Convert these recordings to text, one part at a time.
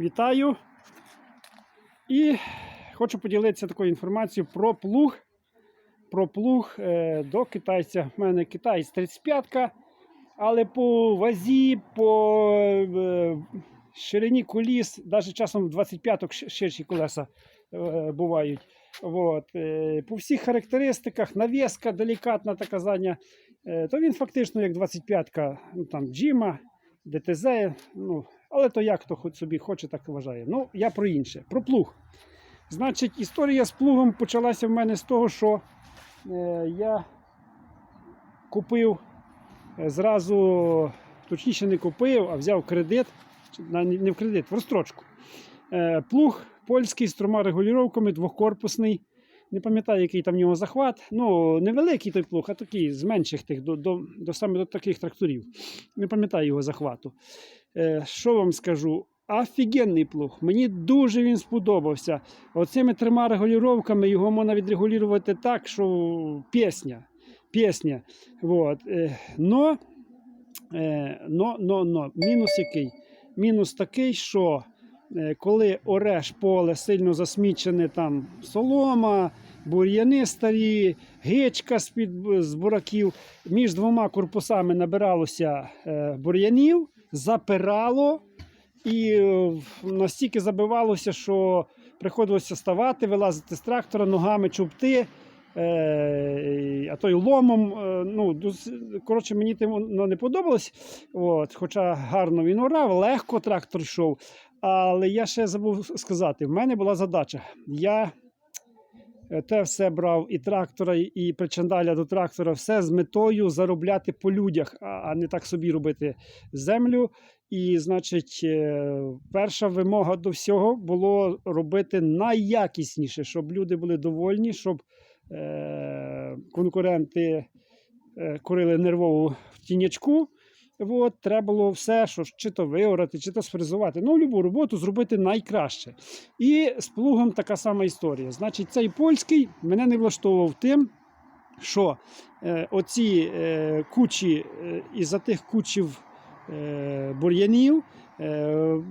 Вітаю. І хочу поділитися такою інформацією про плуг. Про плуг е, до китайця. У мене китайць 35-ка, але по вазі, по е, ширині коліс, навіть часом 25-ок ширші колеса е, бувають. От. По всіх характеристиках, навіска делікатна така задня, е, то він фактично як 25-ка ну, там, Джима, ДТЗ. Ну, але то як хто хоч собі хоче, так вважає. Ну, я про інше, про плуг. Значить, історія з плугом почалася в мене з того, що е, я купив е, зразу, точніше не купив, а взяв кредит, не в кредит, в розстрочку. Е, плуг польський з трьома регулюваннями, двохкорпусний. Не пам'ятаю, який там в нього захват. Ну, невеликий той плуг, а такий з менших тих, до, до, до саме до таких тракторів. Не пам'ятаю його захвату. Е, що вам скажу? Офігенний плуг. Мені дуже він сподобався. Оцими трьома регулюваннями його можна відрегулювати так, що пісня. Пісня. Вот. Е, но, е, но, но, но, мінус який? Мінус такий, що коли ореш поле сильно засмічене, там солома, бур'яни старі, гичка з-під з бураків, між двома корпусами набиралося е, бур'янів, запирало і е, настільки забивалося, що приходилося ставати, вилазити з трактора, ногами чубти. Е, а то й ломом. е, Ну, коротше, мені тим воно не подобалось. От, хоча гарно він орав, легко трактор йшов. Але я ще забув сказати: в мене була задача. Я е, те все брав і трактора, і причандаля до трактора, все з метою заробляти по людях, а- не так собі робити землю. І, значить, перша вимога до всього було робити найякісніше, щоб люди були довольні, щоб конкуренти е, курили нервово в тінячку. От, треба було все, що чи то виорати, чи то сфрезувати. Ну, любу роботу зробити найкраще. І з плугом така сама історія. Значить, цей польський мене не влаштовував тим, що е, оці е, кучі е, із-за тих кучів е, бур'янів. Е,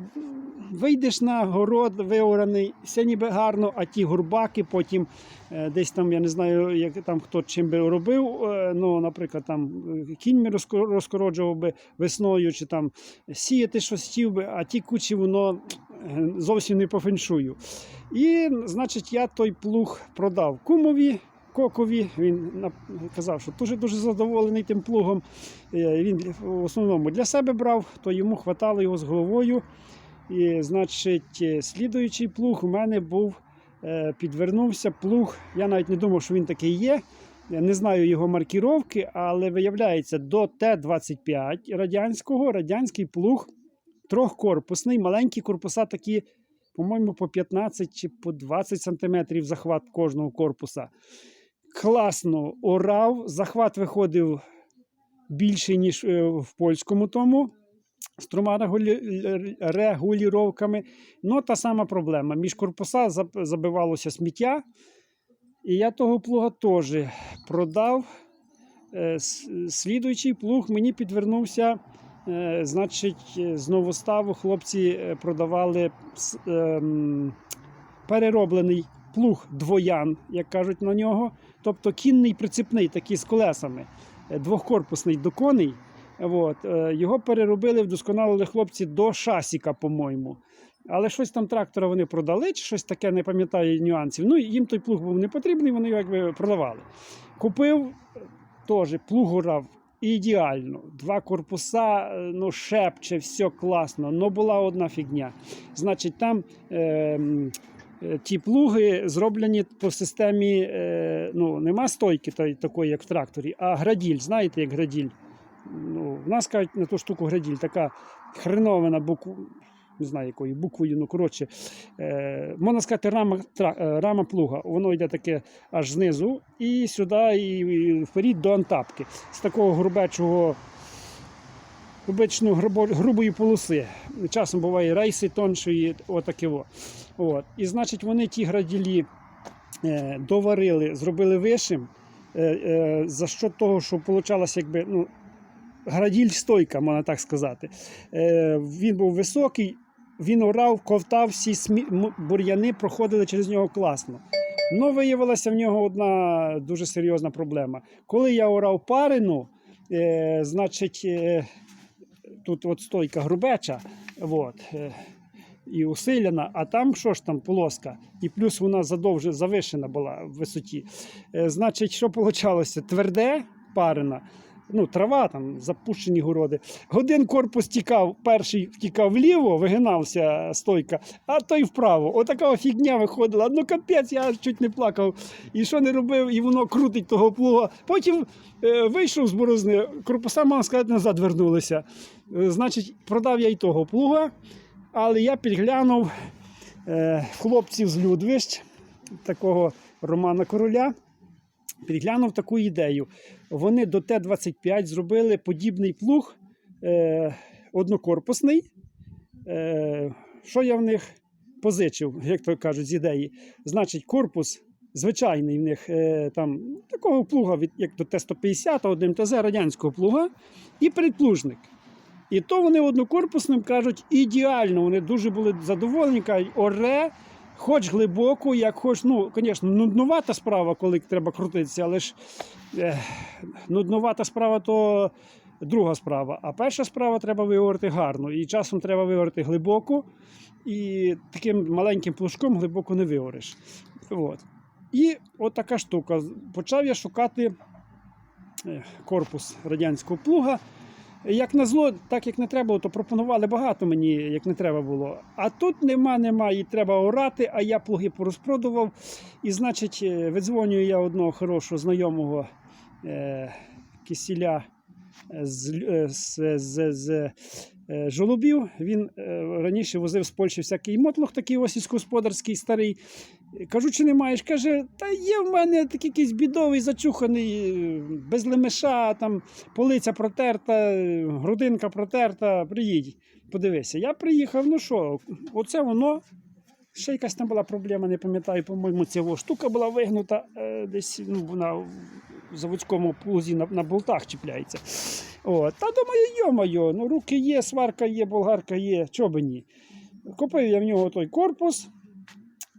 вийдеш на город виораний, все ніби гарно, а ті горбаки потім е, десь там, я не знаю, як там хто чим би робив. е, ну, наприклад, там кіньми розкороджував би весною, чи там сіяти щось хотів би, а ті кучі воно зовсім не по феншую. І, значить, я той плуг продав кумові. Кокові він казав, що дуже дуже задоволений тим плугом. Е, Він в основному для себе брав, то йому хватало його з головою. І, значить, е, слідуючий плуг у мене був, е, підвернувся плуг. Я навіть не думав, що він такий є. Я не знаю його маркіровки, але виявляється, до Т-25 радянського радянський плуг трьохкорпусний, маленькі корпуса такі, по-моєму, по 15 чи по 20 сантиметрів захват кожного корпуса. Класно орав, захват виходив більший, ніж е, в польському тому. З трьома регулі- регуліровками. Ну, та сама проблема. Між корпуса забивалося сміття. І я того плуга теж продав. Е, Слідуючий плуг мені підвернувся. е, Значить, з новоставу хлопці продавали ем, перероблений плуг двоян, як кажуть на нього. Тобто кінний прицепний, такий з колесами, е, двохкорпусний до коней. От, е, його переробили, вдосконалили хлопці до шасіка, по-моєму. Але щось там трактора вони продали, чи щось таке, не пам'ятаю нюансів. Ну, їм той плуг був не потрібний, вони його якби продавали. Купив теж плуг урав ідеально. Два корпуса, е, ну, шепче, все класно. Ну була одна фігня. Значить, там. Е, Ті плуги зроблені по системі, е, ну, нема стойки такої, як в тракторі, а граділь. Знаєте, як граділь? Ну, в нас кажуть на ту штуку граділь, така хренована буква, не знаю якою буквою, ну коротше, е, можна сказати, рама, тра, е, рама плуга. Воно йде таке аж знизу і сюди, і, і вперед до антапки. З такого грубечого, грубечної грубої полоси. Часом буває рейси тоншої, отаке. О. От. І значить, вони ті граділі е, доварили, зробили вишим. Е, е, за що того, що получалось, якби ну, граділь стойка, можна так сказати. Е, він був високий, він орав, ковтав, всі смі... бур'яни проходили через нього класно. Ну, виявилася в нього одна дуже серйозна проблема. Коли я орав парину, е, значить, е, тут от стойка грубеча, от, е, і усиляна, а там що ж там полоска, і плюс вона задовже завишена була в висоті. Е, значить, що получалося? Тверде парина. Ну, трава, там, запущені городи. Один корпус тікав, перший втікав вліво, вигинався стойка, а той вправо. Отака фігня виходила. Ну капець, я чуть не плакав. І що не робив, і воно крутить того плуга. Потім е, вийшов з борозни, корпуса, можна сказати, назад вернулися. Е, значить, продав я і того плуга, але я підглянув е, хлопців з Людвищ, такого Романа Короля. Підглянув таку ідею. Вони до Т-25 зробили подібний плуг е, однокорпусний. Е, що я в них позичив, як то кажуть, з ідеї. Значить, корпус звичайний в них е, там такого плуга, від, як до Т-150, один ТЗ радянського плуга, і передплужник. І то вони однокорпусним кажуть ідеально. Вони дуже були задоволені, кажуть, оре, хоч глибоко, як хоч, ну, звісно, нуднувата справа, коли треба крутитися, але ж е, нуднувата справа то друга справа. А перша справа треба виговорити гарно. І часом треба виговорити глибоко, і таким маленьким плужком глибоко не виговориш. От. І от така штука. Почав я шукати корпус радянського плуга. Як назло, так як не треба то пропонували багато мені, як не треба було. А тут нема, нема, і треба орати, а я плуги порозпродував. І, значить, е, видзвонюю я одного хорошого знайомого е, кисіля з, Лю- е, з, з, з е, жолобів. Він е, раніше возив з Польщі всякий мотлох, такий ось сільськогосподарський старий. Кажу, чи не маєш? Каже, та є в мене такий якийсь бідовий, зачуханий, е, без лемеша, там полиця протерта, грудинка протерта. Приїдь, подивися. Я приїхав, ну що, оце воно. Ще якась там була проблема, не пам'ятаю, по-моєму, ця штука була вигнута е, десь ну, в заводському плузі на, на болтах чіпляється. О, та думаю, йо-моє, ну руки є, сварка є, болгарка є, чого би ні. Купив я в нього той корпус,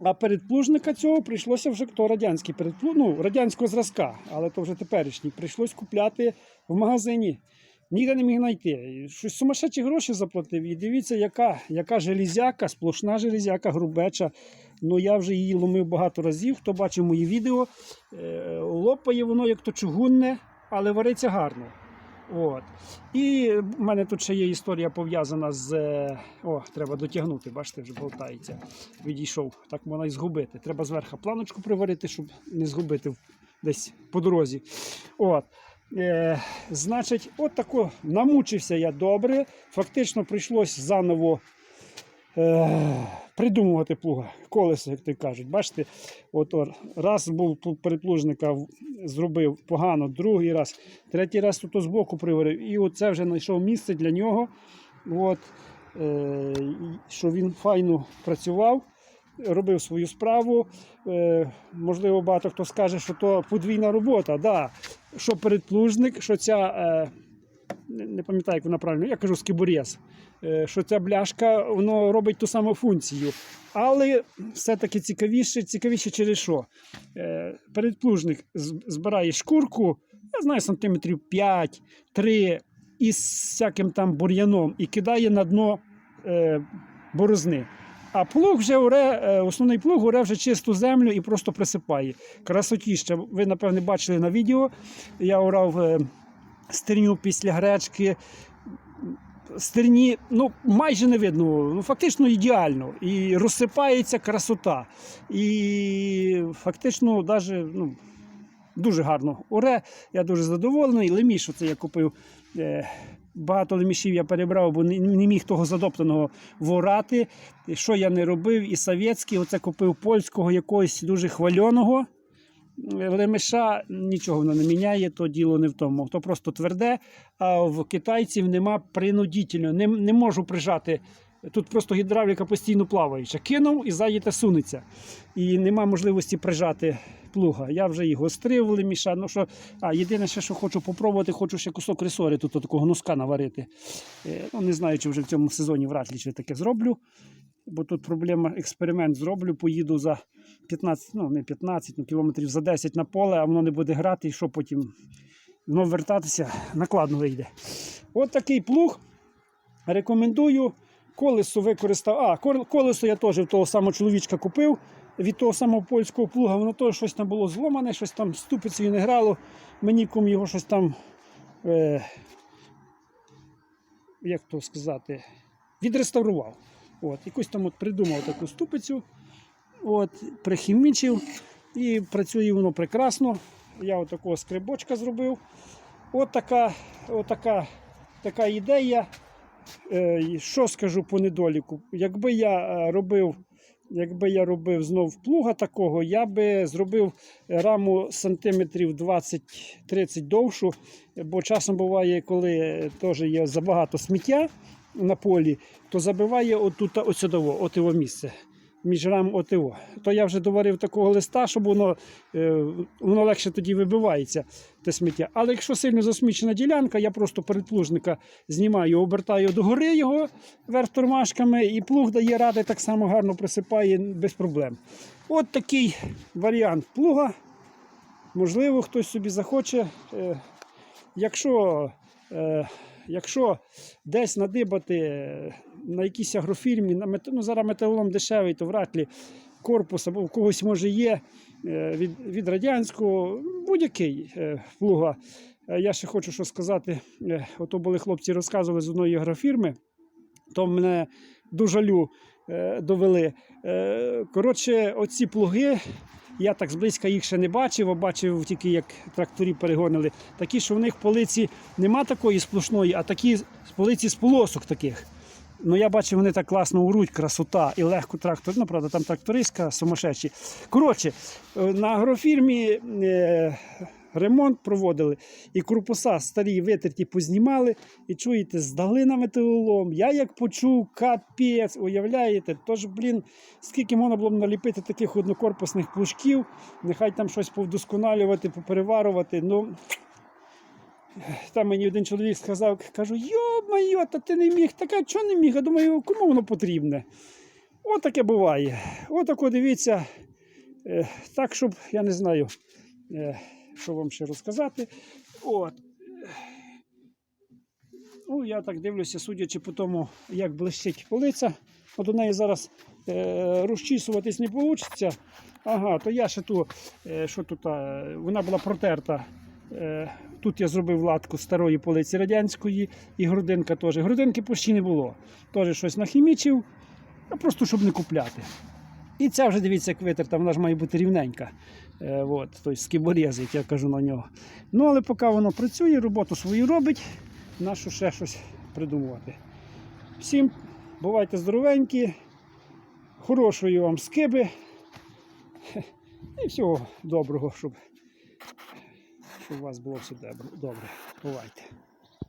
а передплужника цього прийшлося вже то радянський передплуг, ну, радянського зразка, але то вже теперішній. Прийшлось купляти в магазині. Ніде не міг знайти. Щось сумасшедші гроші заплатив. І дивіться, яка, яка железяка, сплошна железяка, грубеча. Ну я вже її ломив багато разів. Хто бачив мої відео, е, лопає воно як то чугунне, але вариться гарно. От. І в мене тут ще є історія пов'язана з. е, О, треба дотягнути, бачите, вже болтається. Відійшов. Так можна і згубити. Треба зверху планочку приварити, щоб не згубити десь по дорозі. От. Е, значить, от тако намучився я добре. Фактично прийшлось заново е, придумувати плуга, колесо, як то кажуть. Бачите, от раз був переплужника, зробив погано, другий раз, третій раз тут збоку приварив. І оце вже знайшов місце для нього. От, е, що він файно працював. Робив свою справу. Е, можливо, багато хто скаже, що то подвійна робота. Да. Що передплужник, що ця, е, не пам'ятаю, як вона правильно, я кажу скиборез, е, що ця бляшка воно робить ту саму функцію. Але все-таки цікавіше, цікавіше через що? Е, передплужник збирає шкурку, я знаю, сантиметрів 5-3 із всяким там бур'яном і кидає на дно е, борозни. А плуг вже уре, основний плуг уре вже чисту землю і просто присипає. Красотіще. Ви, напевне, бачили на відео. Я орав е, стерню після гречки. Стерні ну, майже не видно, ну, фактично ідеально. І розсипається красота. І фактично даже, ну, дуже гарно оре. Я дуже задоволений. Леміш, оце я купив. Е, багато лемішів я перебрав, бо не, міг того задоптаного ворати. Що я не робив? І совєтський, оце купив польського якогось дуже хвальоного. Лемеша нічого воно не міняє, то діло не в тому. То просто тверде, а в китайців нема принудительно. Не, не можу прижати Тут просто гідравліка постійно плаваюча. Кинув і те сунеться. І нема можливості прижати плуга. Я вже і гострив леміша. Ну що, а єдине, ще, що хочу попробувати, хочу ще кусок ресори, тут такого носка наварити. Е, Ну, не знаю, чи вже в цьому сезоні вряд ли таке зроблю. Бо тут проблема, експеримент зроблю, поїду за 15, ну не 15, ну, кілометрів за 10 на поле, а воно не буде грати, і що потім воно вертатися накладно вийде. От такий плуг. Рекомендую. Колесо використав. А, колесо я теж в того самого чоловічка купив від того самого польського плуга. Воно теж щось там було зломане, щось там ступицею не грало. Мені кум його щось там. Е, як то сказати, відреставрував. От, якусь там от придумав таку ступицю, от, прихімічив і працює воно прекрасно. Я от такого скрибочка зробив. От така, от така, така ідея. Е, що скажу по недоліку? Якби я е, робив, якби я робив знов плуга такого, я би зробив раму сантиметрів 20-30 довшу, бо часом буває, коли теж є забагато сміття на полі, то забиває отут оцідово, отиво місце. Між рам ОТО. То я вже доварив такого листа, щоб воно, е, воно легше тоді вибивається, те сміття. Але якщо сильно засмічена ділянка, я просто передплужника знімаю, обертаю догори його верх тормашками, і плуг дає ради, так само гарно присипає без проблем. От такий варіант плуга. Можливо, хтось собі захоче. Е, якщо, е, якщо десь надибати е, на якійсь агрофірмі, на мет... ну, зараз металолом дешевий, то вряд ли корпус або в когось може є е, від, від радянського, будь-який е, плуга. Я ще хочу що сказати. Ото були хлопці розказували з одної агрофірми, то мене до жалю довели. Коротше, оці плуги. Я так зблизька їх ще не бачив, а бачив тільки як тракторі перегонили. Такі, що в них полиці нема такої сплошної, а такі полиці з полосок таких. Ну я бачив, вони так класно уруть, красота і легко трактор. Ну, правда, там трактористка сумасшедші. Коротше, е, на агрофірмі е, ремонт проводили, і корпуса старі витерті познімали, і чуєте, здали на металолом. Я як почув, капець, уявляєте, тож, блін, скільки можна було б наліпити таких однокорпусних плужків, нехай там щось повдосконалювати, попереварувати. Ну, там мені один чоловік сказав, кажу, йо-майо, та ти не міг, така чого не міг? Я думаю, кому воно потрібне? От таке буває. Отако дивіться. Е, так, щоб, я не знаю, е, що вам ще розказати. От. Ну, я так дивлюся, судячи по тому, як блищить полиця. От у неї зараз е, розчісуватись не вийде. Ага, то я ще ту, е, що тут, е, вона була протерта. Е, тут я зробив латку старої полиці радянської і грудинка теж. Грудинки почти не було. Теж щось нахімічив, просто щоб не купляти. І ця вже дивіться, як витерта, вона ж має бути рівненька. Е, от, тобто скиборез, як я кажу на нього. Ну, але поки воно працює, роботу свою робить, нащо ще щось придумувати. Всім бувайте здоровенькі, хорошої вам скиби. І всього доброго, щоб, щоб у вас було все добре. Бувайте.